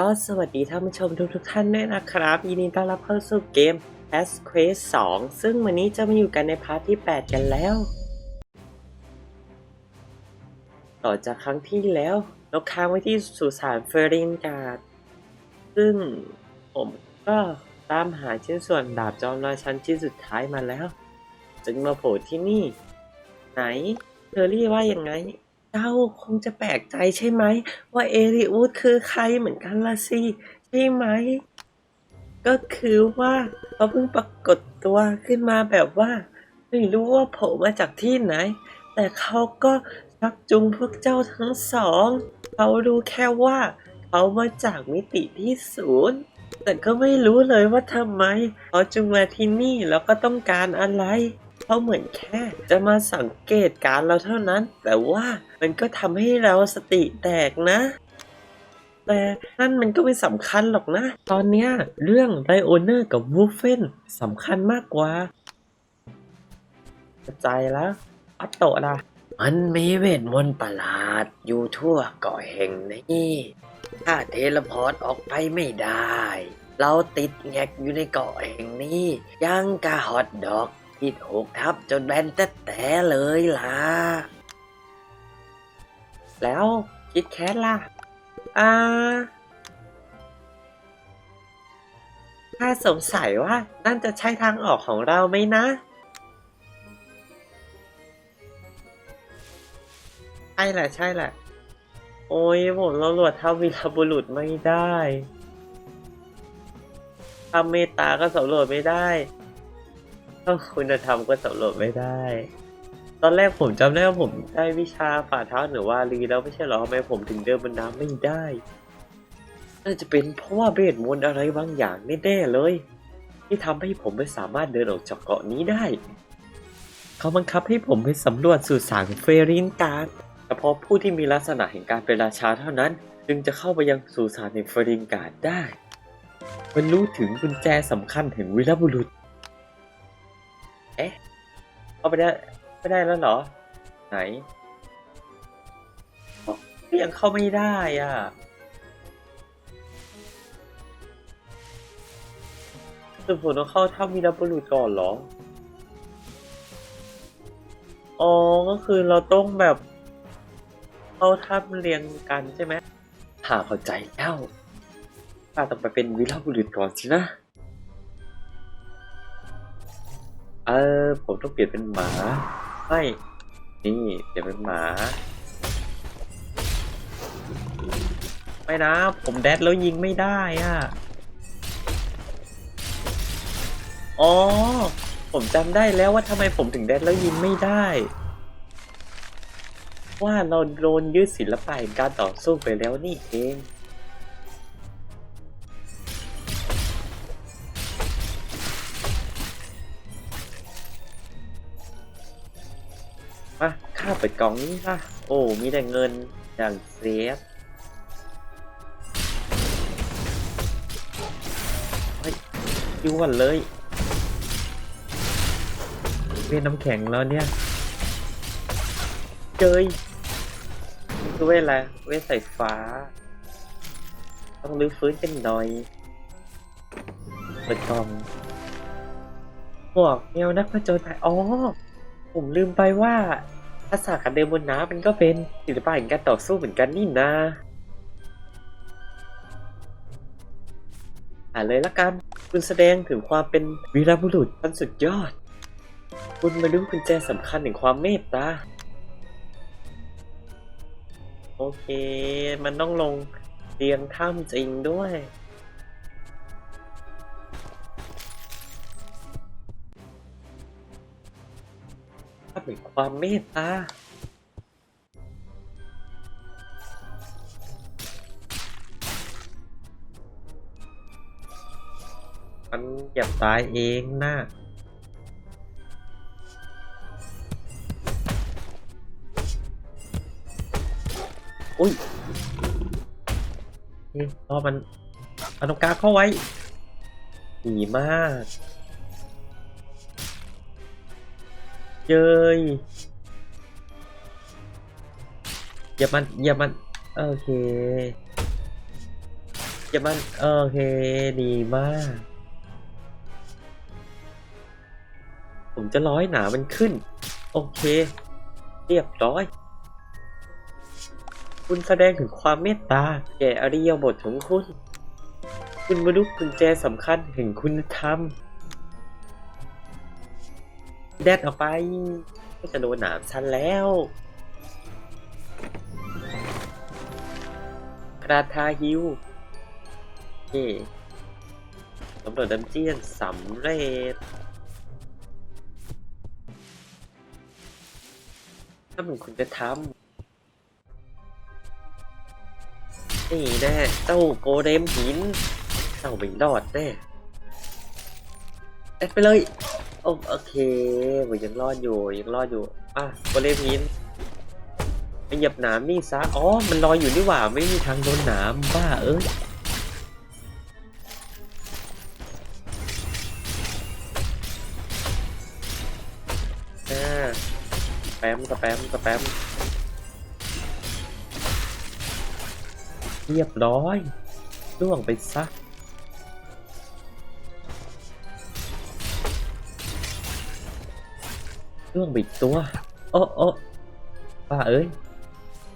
ก็สวัสดีท่านผู้ชมทุกทุกๆท่านด้วยนะครับ ยินดีต้อนรับเข้าสู่เกม S Quest 2 ซึ่งวันนี้จะมาอยู่กันในพาร์ทที่ 8 กันแล้ว ต่อจากครั้งที่แล้ว เราค้างไว้ที่สุสานเฟอรินการ์ด ซึ่งผมก็ตามหาชิ้นส่วนดาบจอมราชันชิ้นสุดท้ายมาแล้ว จึงมาโผล่ที่นี่ ไหนเธอรี่ว่ายังไง จ้าคงจะแปลกใจใช่ไหม ว่าเอริอูดคือใครเหมือนกันละสิใช่ไหม ก็คือว่าเขาเพิ่งปรากฏตัวขึ้นมาแบบว่า ไม่รู้ว่าโผล่มาจากที่ไหน แต่เขาก็ชักจูงพวกเจ้าทั้งสองเขารู้แค่ว่าเขามาจากมิติที่ศูนย์แต่ก็ไม่รู้เลยว่าทำไมเขาจึงมาที่นี่แล้วก็ต้องการอะไร เขาเหมือนแค่ จะมาสังเกตการเราเท่านั้น แต่ว่ามันก็ทำให้เราสติแตกนะแต่นั่นมันก็ไม่สำคัญหรอกนะ ตอนเนี้ยเรื่องไ i โอเนอร์กับวูฟเฟนสำคัญมากกว่าเข้าใจแล้วอัตโตะล่ะ มันมีเวทมนต์ประหลาด อยู่ทั่วเกาะแห่งนี้ ถ้าเทเลพอร์ตออกไปไม่ได้ เราติดแงกอยู่ในเกาะแห่งนี้ยังกะฮอตดอก ที่ถูกทับจนแบนแต่แต่เลยล่ะ แล้วคิดแค้นล่ะ อ่าถ้าสงสัยว่านั่นจะใช่ทางออกของเราไหมนะใช่แหละใช่แหละ โอ้ยผมเราหลวดเท่าวีรบุรุษไม่ได้ทำเมตตาก็สำรวจไม่ได้ ต้องคุณธรรมก็สำรวจไม่ได้ ตอนแรกผมจำได้ว่าผมได้วิชาฝ่าเท้าหรือว่าลีแล้วไม่ใช่เหรอทำไมผมถึงเดินบนน้ำไม่ได้ น่าจะเป็นเพราะว่าเบสมนอะไรบางอย่างแน่ๆเลย ที่ทำให้ผมไม่สามารถเดินออกจากเกาะนี้ได้ เขาบังคับให้ผมไปสำรวจสู่สางเฟรินการ์ดเฉพาะผู้ที่มีลักษณะแห่งการเป็นราชาเท่านั้น จึงจะเข้าไปยังสู่สารแห่งเฟรินการ์ดได้ มันรู้ถึงกุญแจสำคัญแห่งวีรบุรุษ เอ๊ะเข้าไปได้ไม่ได้แล้วเหรอ ไหนอ๋อก็ยังเข้าไม่ได้อะ คือผมต้องเข้าถ้ำวีรบุรุษก่อนเหรอ อ๋อ ก็คือเราต้องแบบ เข้าถ้ำเรียงกันใช่ไหมหาเข้าใจแล้วข้าต้องไปเป็นวีรบุรุษก่อนสินะ เออ ผมต้องเปลี่ยนเป็นหมาไม่นี่เปลี่ยนเป็นหมา ไม่นะ ผมแดดแล้วยิงไม่ได้อะ อ๋อ ผมจำได้แล้วว่าทำไมผมถึงแดดแล้วยิงไม่ได้ ว่าเราโดนยึดศิลปะการต่อสู้ไปแล้วนี่เอง ข้าเปิดกล่องนี้ค่ะ โอ้ มีแต่เงินอย่างเซฟเฮ้ยยูวันเลยเวียนน้ำแข็งแล้วเนี่ย เจยคือเวทอะไร เวทสายฟ้า ต้องรื้อฟื้นกันหน่อย เปิดกล่องพวกแนวนักผจญภัยอ๋อ ผมลืมไปว่า ทักษะการเดินบนน้ำมันก็เป็นศิลปะแห่งการต่อสู้เหมือนกันนี่นาอ่าเลยละกัน คุณแสดงถึงความเป็นวีรบุรุษขั้นสุดยอด คุณมารู้กุญแจสำคัญแห่งความเมตตา โอเค มันต้องลงเรียงถ้ำจริงด้วยาพแห่งความเมตตามันอย่าตายเองนะอุ้ยนี่รอมันมันต้องกาเข้าไว้ดีมาก เย้ยอย่ามันอย่ามัน โอเคอย่ามัน โอเค ดีมาก ผมจะร้อยหนามันขึ้น โอเค เรียบร้อย คุณแสดงถึงความเมตตา แก่อริยบทของคุณ คุณบรรลุกุญแจสำคัญแห่งคุณธรรม แดดออกไปก็จะโดนหนามฉันแล้วกระทาฮิวเย่สำรวจดันเจียนสำเร็จถ้ามันคุณจะทำนี่แน่เจ้าโกเดมหินเจ้าไม่รอดแน่เอ็ดไปเลย โอเคผมยังรอดอยู่ยังรอดอยู่ อะโกเลมหินไปเหยียบหนามนี่ซะ อ๋อ มันลอยอยู่นี่หว่า ไม่มีทางโดนหนามบ้าเอ้ยแปมสแปมสแปมเรียบร้อยล่วงไปซะ ล่วงไปอีกตัวโอ้โอ้ป้าเอ้ย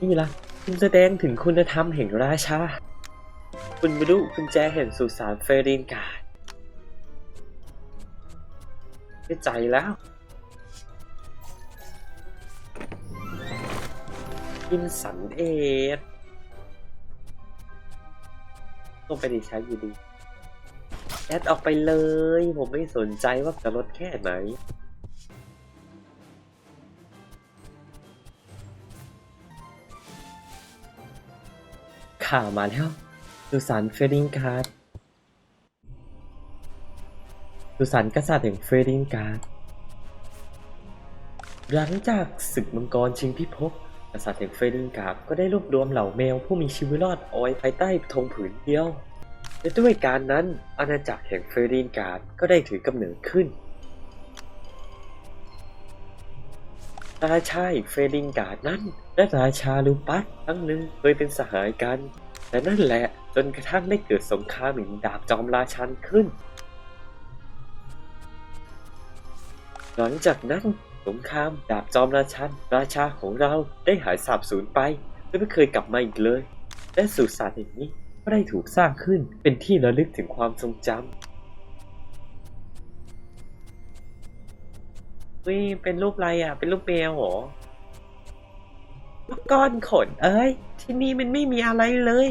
นี่ละคุณแสดงถึงคุณธรรมแห่งราชา คุณบรรลุกุญแจแห่งสุสานเฟรดินการ์ดได้ใจแล้ว กินสันเอ็ดต้องไปดิใช้อยู่ดี แอดออกไปเลย ผมไม่สนใจว่าจะลดแค่ไหน ข่าวมาแล้วสุสานเฟรดิงการ์ดสุสานกษัตริย์แห่งเฟรดิงการ์ดหลังจากศึกมังกรชิงพิภพกษัตริย์แห่งเฟรดิงการ์ดก็ได้รวบรวมเหล่าแมวผู้มีชีวิตรอดเอาไว้ภายใต้ธงผืนเดียวและด้วยการนั้นอาณาจักรแห่งเฟรดิงการ์ดก็ได้ถือกำเนิดขึ้นราชาแห่งเฟรดิงการ์ดนั้น และราชาลูปัสครั้งหนึ่งเคยเป็นสหายกัน แต่นั่นแหละจนกระทั่งได้เกิดสงครามแห่งดาบจอมราชันขึ้น หลังจากนั้นสงครามดาบจอมราชัน ราชาของเราได้หายสาบสูญไปและไม่เคยกลับมาอีกเลย และสุสานแห่งนี้ก็ได้ถูกสร้างขึ้นเป็นที่ระลึกถึงความทรงจำวิเป็นรูปอะไรอะ เป็นรูปแมวเหรอ ก้อนขน เอ้ย ที่นี่มันไม่มีอะไรเลย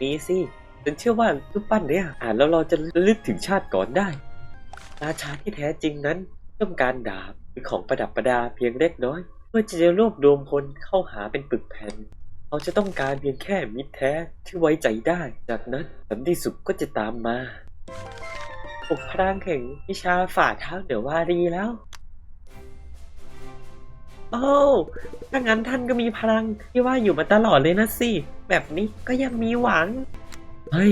มีสิฉันเชื่อว่ารูปปั้นเนี่ยอ่านแล้วเราจะลึกถึงชาติก่อนได้ ราชาที่แท้จริงนั้นต้องการดาบหรือของประดับประดาเพียงเล็กน้อย เพื่อจะรวบรวมพลเข้าหาเป็นปึกแผ่นเขาจะต้องการเพียงแค่มิตรแท้ที่ไว้ใจได้ จากนั้นสันติสุขก็จะตามมาปลุกพลังแห่งวิชาฝ่าเท้าเหนือวารีแล้ว โอ้ถ้างั้นท่านก็มีพลังที่ว่าอยู่มาตลอดเลยนะสิ แบบนี้ก็ยังมีหวังไม่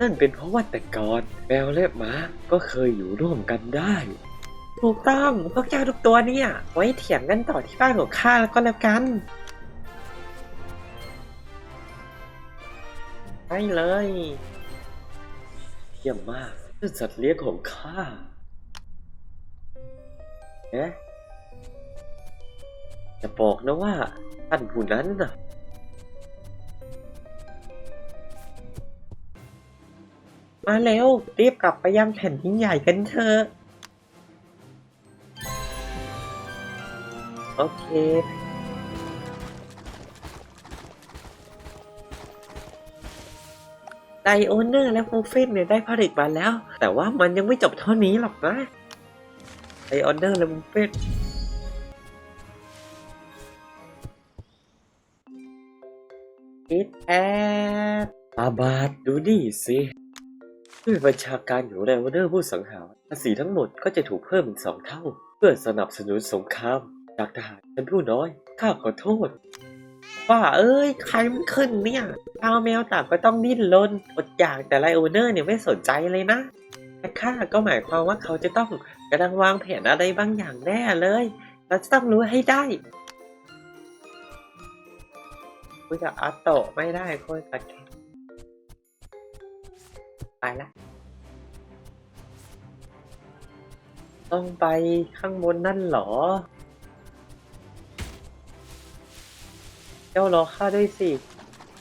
นั่นเป็นเพราะว่าแต่ก่อนแมวและหมาก็เคยอยู่ร่วมกันได้ ถูกต้องพวกเจ้าทุกตัวเนี่ย ไว้เถียงกันต่อที่บ้านของข้าแล้วก็แล้วกันใช่เลยเยี่ยมมากเป็นสัตว์เลี้ยงของข้าเอ๊ะ จะบอกนะว่าท่านผู้นั้นน่ะมาเร็วรีบกลับไปยังแผ่นดินใหญ่กันเถอะโอเค ไดโอเนอร์และฟูเฟนเนี่ยได้ผลิตมาแล้ว แต่ว่ามันยังไม่จบเท่านี้หรอกนะไดโอเนอร์และฟูเฟน แอดอาบาดดูนี่สิด้วยบัญชาการของไดโอเนอร์ผู้สังหารภาษีทั้งหมดก็จะถูกเพิ่มเป็นสองเท่า เพื่อสนับสนุนสงคราม จากทหารชั้นผู้น้อย ข้าขอโทษว่าเอ้ย ใครมันขึ้นเนี่ยชาวแมวต่างก็ต้องดิ้นรนอดอยากแต่ไลโอเนอร์เนี่ยไม่สนใจเลยนะแต่ข้าก็หมายความว่าเขาจะต้องกำลังวางแผนอะไรบางอย่างแน่เลย เราจะต้องรู้ให้ได้ เวยกับอาโตไม่ได้คุยกับแกไปละ ต้องไปข้างบนนั่นหรอ เจ้ารอข้าด้วยสิ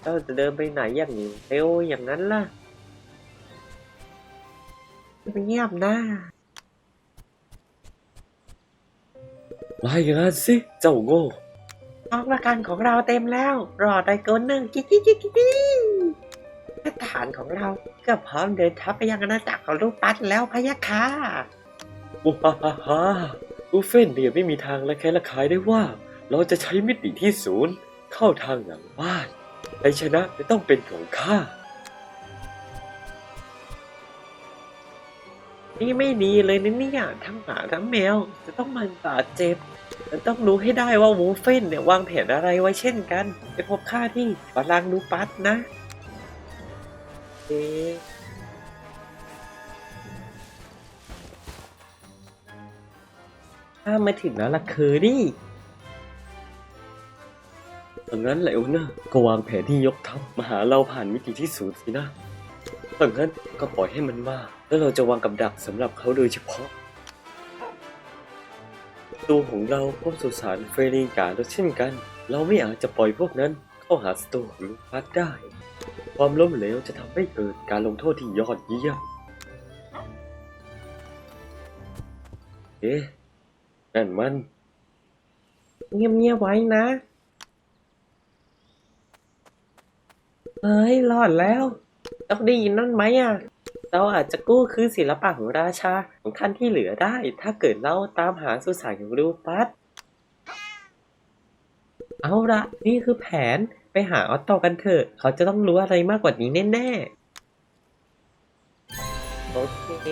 เจ้าจะเดินไปไหนอย่างเร็วอย่างนั้นล่ะไม่เงียบนะรายงานสิ เจ้าโง่ กองประกันของเราเต็มแล้ว รอได้เกินหนึ่งกิ๊กกิ๊กกิ๊กกิ๊กทหารของเราก็พร้อมเดินทัพไปยังอาณาจักรของลูกปัดแล้วพะยะค่ะว้าฮ่าฮ่าอูเฟนเนี่ยไม่มีทางและแค่ละขายได้ว่า เราจะใช้มิติที่ศูนย์เข้าทางหลังบ้านชัยชนะจะต้องเป็นของข้านี่ไม่ดีเลยนะเนี่ยทั้งหมาทั้งแมวจะต้องมันบาดเจ็บ จะต้องรู้ให้ได้ว่าวูเฟนเนี่ยวางแผนอะไรไว้เช่นกัน ไปพบข้าที่บาลังก์นูปัสนะ เอ๊ข้ามาถึงแล้วล่ะเคอรี่ดังนั้นแหละอลนะก็วางแผนที่ยกทัพมาหาเราผ่านมิติที่ศูนย์สินะดังนั้นก็ปล่อยให้มันมาแล้วเราจะวางกับดักสำหรับเขาโดยเฉพาะ ตัวของเราพบสุสานเฟรนิกาแล้วเช่นกัน เราไม่อาจจะปล่อยพวกนั้นเข้าหาสตูของพัดได้ ความล้มเหลวจะทำให้เกิดการลงโทษที่ยอดเยี่ยม เอ๊ะ นั่นมัน เงียบๆไว้นะเฮ้ยรอดแล้ว ต้องได้ยินนั่นไหมอะ เราอาจจะกู้คืนศิลปะของราชาของท่านที่เหลือได้ ถ้าเกิดเราตามหาสุสานของรูปัสเอาละนี่คือแผนไปหาออตโตกันเถอะ เขาจะต้องรู้อะไรมากกว่านี้แน่ๆ โอเค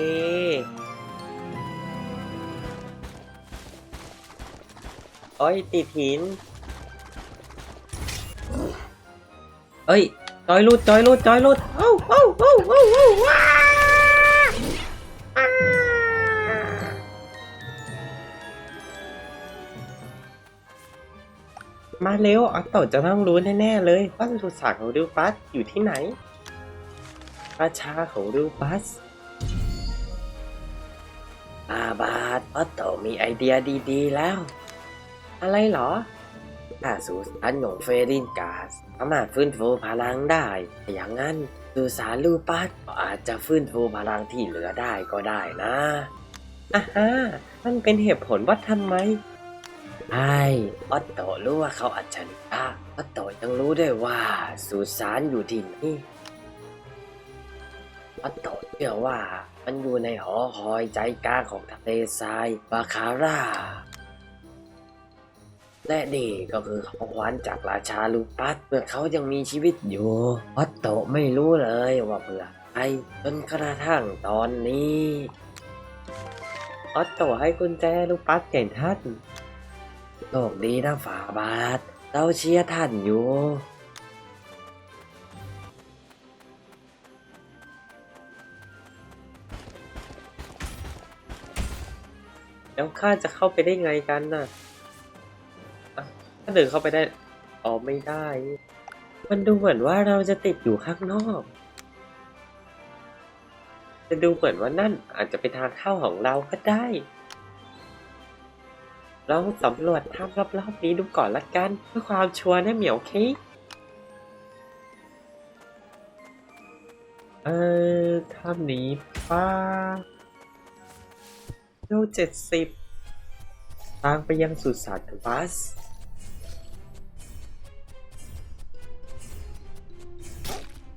โอ้ยติดหินเอ้ยจอยลุดจอยลุดจอยลุดโอ้โอ้โอ้โอ้โอ้ว้าอ่า มาเร็วออตโตจะต้องรู้แน่ๆเลยว่าสุสานของริวปัสอยู่ที่ไหนราชาของริวปัสอาบาดออตโตมีไอเดียดีๆแล้ว อะไรเหรอถ้าสุสานของเฟรินกาสสามารถฟื้นฟูพลังได้ อย่างนั้นสุสานลูปัสก็อาจจะฟื้นฟูพลังที่เหลือได้ก็ได้นะอ่าฮะมันเป็นเหตุผลว่าทำไม ใช่ออตโตรู้ว่าเขาอัจฉริยะออตโตยังรู้ด้วยว่าสุสานอยู่ที่นี่ออตโตเชื่อว่ามันอยู่ในหอคอยใจกลางของทะเลทรายบาคาร่า และนี่ก็คือของขวัญจากราชาลูปัสเมื่อเขายังมีชีวิตอยู่ออตโตไม่รู้เลยว่าเพื่อใครจนกระทั่งตอนนี้ออตโตให้กุญแจลูปัสแก่ท่าน โชคดีนะฝาบาทเราเชียร์ท่านอยู่ แล้วข้าจะเข้าไปได้ไงกันน่ะถ้าเดินเข้าไปได้ อ๋อไม่ได้ มันดูเหมือนว่าเราจะติดอยู่ข้างนอก จะดูเหมือนว่านั่นอาจจะเป็นทางเข้าของเราก็ได้ เราสำรวจถ้ำรอบๆนี้ดูก่อนละกัน เพื่อความชัวร์นะเหมียวคิเออถ้ำนี้ป้าโลเจ็ดสิบทางไปยังสุสานบัส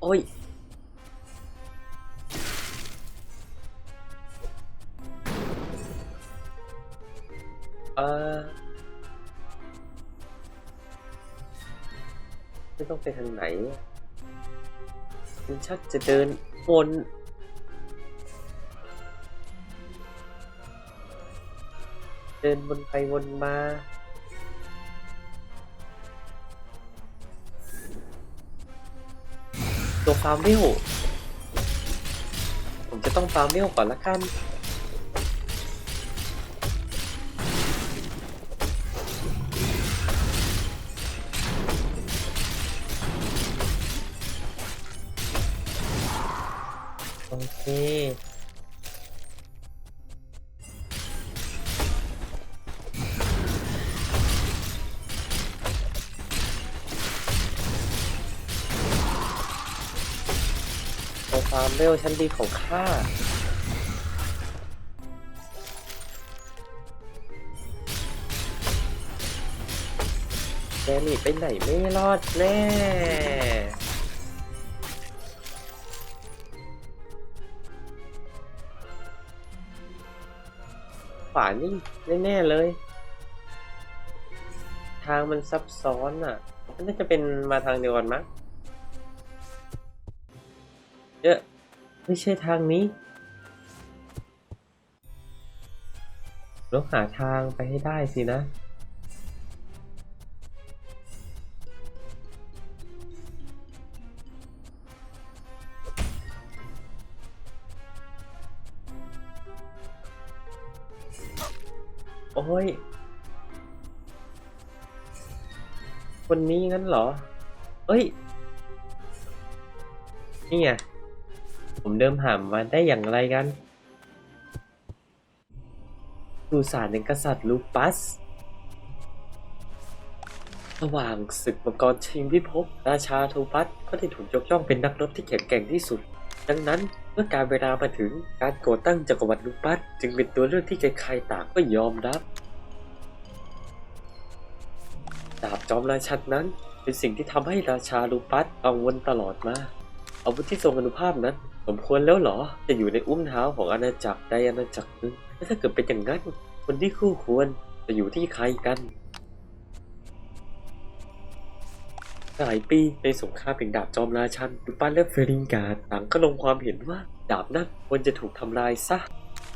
โอ้ย เออไม่ต้องไปทางไหนมันชักจะเดินวนเดินวนไปวนมาตัวฟาร์มวิวผมจะต้องฟาร์มวิวก่อนละกัน ว์ความเร็วชั้นดีของข้าแกนีไปไหนไม่รอดแน่ขวานี่แน่ๆเลย ทางมันซับซ้อนอะน่าจะเป็นมาทางเดียวกันมั้งเยอะ ไม่ใช่ทางนี้เราหาทางไปให้ได้สินะ โอ้ย คนนี้งั้นเหรอ เอ้ย นี่ไง ผมเดิมหามมาได้อย่างไรกันดูสารแห่งกษัตริย์ลูปัส ระหว่างศึกมังกรชิงพิภพราชาทูปัสก็ได้ถูกยกย่องเป็นนักรบที่แข็งแกร่งที่สุด ดังนั้นเมื่อการเวลามาถึงการก่อตั้งจักรวรรดิลูปัส จึงเป็นตัวเลือกที่ใครๆต่างก็ยอมรับดาบจอมราชันนั้นเป็นสิ่งที่ทำให้ราชาลูปัสกังวลตลอดมา อาวุธที่ทรงอนุภาพนั้นสมควรแล้วเหรอ จะอยู่ในอุ้มเท้าของอาณาจักรใดอาณาจักรหนึ่งและถ้าเกิดเป็นอย่างนั้น คนที่คู่ควรจะอยู่ที่ใครกันหลายปีในสงครามแห่งดาบจอมราชันลูปัสและเฟริงการ์ต่างก็ลงความเห็นว่า ดาบนั้นควรจะถูกทำลายซะ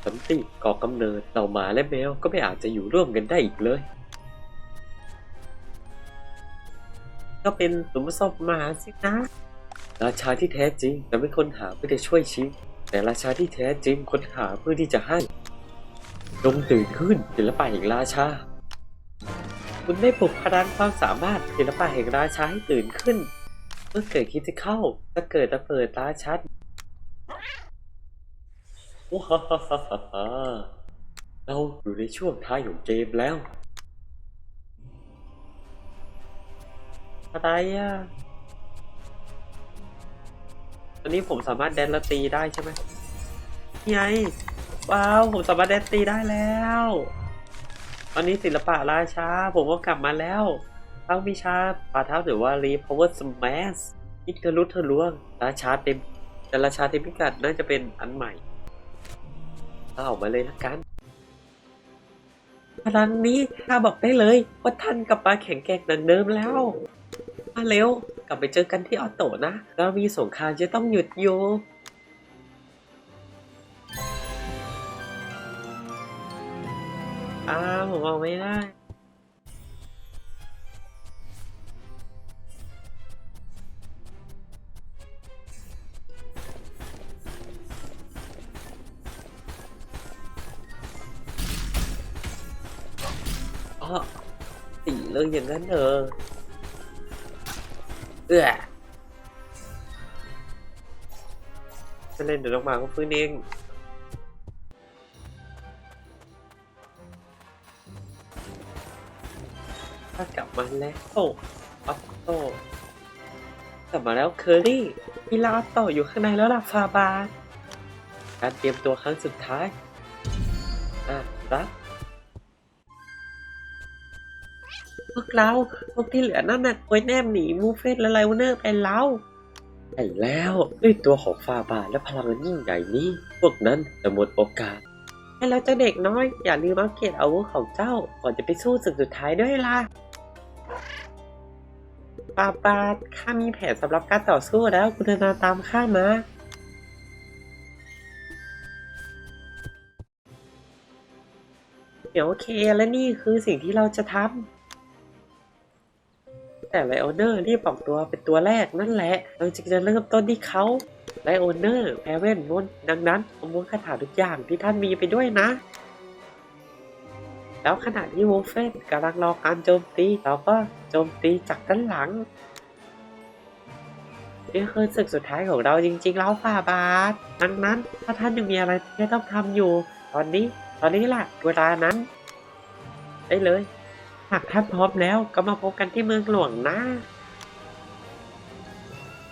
สันติก่อกำเนิดเหล่าหมาและแมวก็ไม่อาจจะอยู่ร่วมกันได้อีกเลย ก็เป็นสมศพหมาสินะ ราชาที่แท้จริงจะไม่ค้นหาเพื่อจะช่วยชิงแต่ราชาที่แท้จริงค้นหาเพื่อที่จะให้จงตื่นขึ้นศิลปะแห่งราชา คุณได้ปลุกพลังความสามารถศิลปะแห่งราชาให้ตื่นขึ้น เมื่อเกิดคิดจะเข้าจะเกิดระเบิดราชันว้าฮ่าฮ่าฮ่าฮ่าเราอยู่ในช่วงท้ายของเกมแล้วอะไรอะ ตอนนี้ผมสามารถแดนและตีได้ใช่ไหมนี่ไงว้าวผมสามารถแดนตีได้แล้วตอนนี้ศิลปะราชา ผมก็กลับมาแล้วทั้งวิชาป่าเท้าหรือว่ารีพาวเวอร์สมัสอิทะลุทะลวงราชาเต็ม แต่ราชาเต็มพิกัดน่าจะเป็นอันใหม่เอาออกมาเลยละกันพลังนี้ข้าบอกได้เลยว่าท่านกลับมาแข็งแกร่งดังเดิมแล้ว มาเร็ว กลับไปเจอกันที่ออโตนะ เรามีสงครามจะต้องหยุดอยู่อ้าวผมเอาไม่ได้อ๋อสีเลยอย่างนั้นเออ เอื้อจะเล่นเดี๋ยวน้องมาก็ฟื้นเองถ้ากลับมาแล้วโอ้ออตโตกลับมาแล้วเคอรี่มีลาออตโตอยู่ข้างในแล้วล่ะฟาบาการเตรียมตัวครั้งสุดท้าย อะรับ วกเราพวกที่เหลือนั่นน่ะควยแนมหนีมูเฟสและไลวเนอร์ไปแล้วใช่แล้วด้วยตัวของฟาบาและพลังอันยิ่งใหญ่นี้ พวกนั้นจะหมดโอกาสให้เราเจ้าเด็กน้อย อย่าลืมอัปเกรดอาวุธของเจ้า ก่อนจะไปสู้ศึกสุดท้ายด้วยล่ะปาปาข้ามีแผนสำหรับการต่อสู้แล้วคุณเดินตามข้ามาเดี๋ยวโอเค และนี่คือสิ่งที่เราจะทำ แต่ไลโอเนอร์รีบออกตัวเป็นตัวแรกนั่นแหละเราจึงจะเริ่มต้นที่เขาไลโอเนอร์แพเว่นมนดังนั้นเอาม้วนคาถาทุกอย่างที่ท่านมีไปด้วยนะ แล้วขณะที่วูเฟนกำลังรอการโจมตีเราก็โจมตีจากด้านหลังนี่คือศึกสุดท้ายของเราจริง ๆ แล้วฝ่าบาทดังนั้นถ้าท่านยังมีอะไรที่ต้องทำอยู่ ตอนนี้ ตอนนี้ล่ะเวลานั้น ได้เลย หากท่านพร้อมแล้วก็มาพบกันที่เมืองหลวงนะ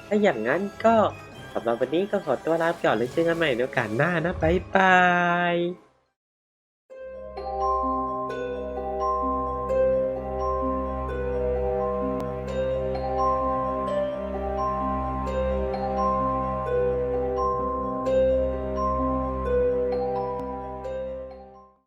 ถ้าอย่างนั้นก็สำหรับวันนี้ก็ขอตัวลาไปก่อนเลยเจอกันใหม่ในโอกาสหน้านะ บ๊ายบาย